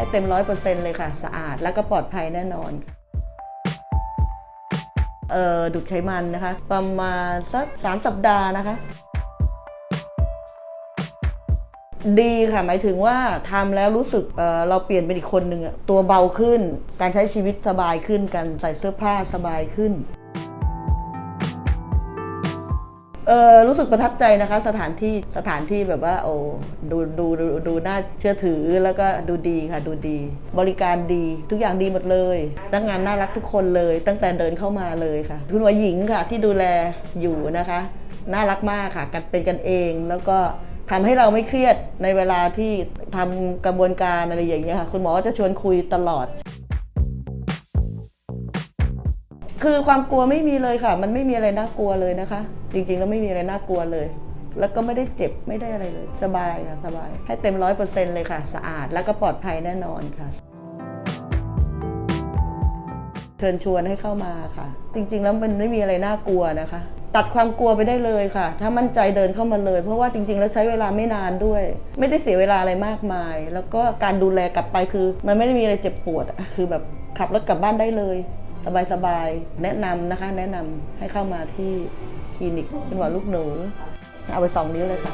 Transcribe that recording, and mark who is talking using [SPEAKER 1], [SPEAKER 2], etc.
[SPEAKER 1] ให้เต็มร้อยเปอร์เซ็นต์เลยค่ะ สะอาดแล้วก็ปลอดภัยแน่นอนเอ่อดูดไขมันนะคะ ประมาณสักสามสัปดาห์นะคะดีค่ะหมายถึงว่าทำแล้วรู้สึกเเราเปลี่ยนเป็นอีกคนหนึ่งตัวเบาขึ้น การใช้ชีวิตสบายขึ้นการใส่เสื้อผ้าสบายขึ้น เออรู้สึกประทับใจนะคะ สถานที่สถานที่แบบว่าโอ้ดูดูดูดูน่าเชื่อถือแล้วก็ดูดีค่ะดูดี บริการดีทุกอย่างดีหมดเลยพนักงานน่ารักทุกคนเลย ตั้งแต่เดินเข้ามาเลยค่ะ คุณหมอหญิงค่ะที่ดูแลอยู่นะคะ น่ารักมากค่ะกันเป็นกันเองแล้วก็ทำให้เราไม่เครียดในเวลาที่ทำกระบวนการอะไรอย่างเงี้ยค่ะคุณหมอจะชวนคุยตลอดคือความกลัวไม่มีเลยค่ะ มันไม่มีอะไรน่ากลัวเลยนะคะ จริงๆแล้วไม่มีอะไรน่ากลัวเลย แล้วก็ไม่ได้เจ็บไม่ได้อะไรเลย สบายค่ะสบาย ให้เต็มร้อยเปอร์เซ็นต์เลยค่ะ สะอาดแล้วก็ปลอดภัยแน่นอนค่ะ เชิญชวนให้เข้ามาค่ะ จริงๆแล้วมันไม่มีอะไรน่ากลัวนะคะ ตัดความกลัวไปได้เลยค่ะ ถ้ามั่นใจเดินเข้ามาเลย เพราะว่าจริง ๆ แล้วใช้เวลาไม่นานด้วย ไม่ได้เสียเวลาอะไรมากมาย แล้วก็การดูแลกลับไปคือ มันไม่ได้มีอะไรเจ็บปวดคือแบบขับรถกลับบ้านได้เลย สบายๆ แนะนำนะคะ แนะนำให้เข้ามาที่คลินิกเป็นหมอลูกหนู เอาไปสองนิ้วเลยค่ะ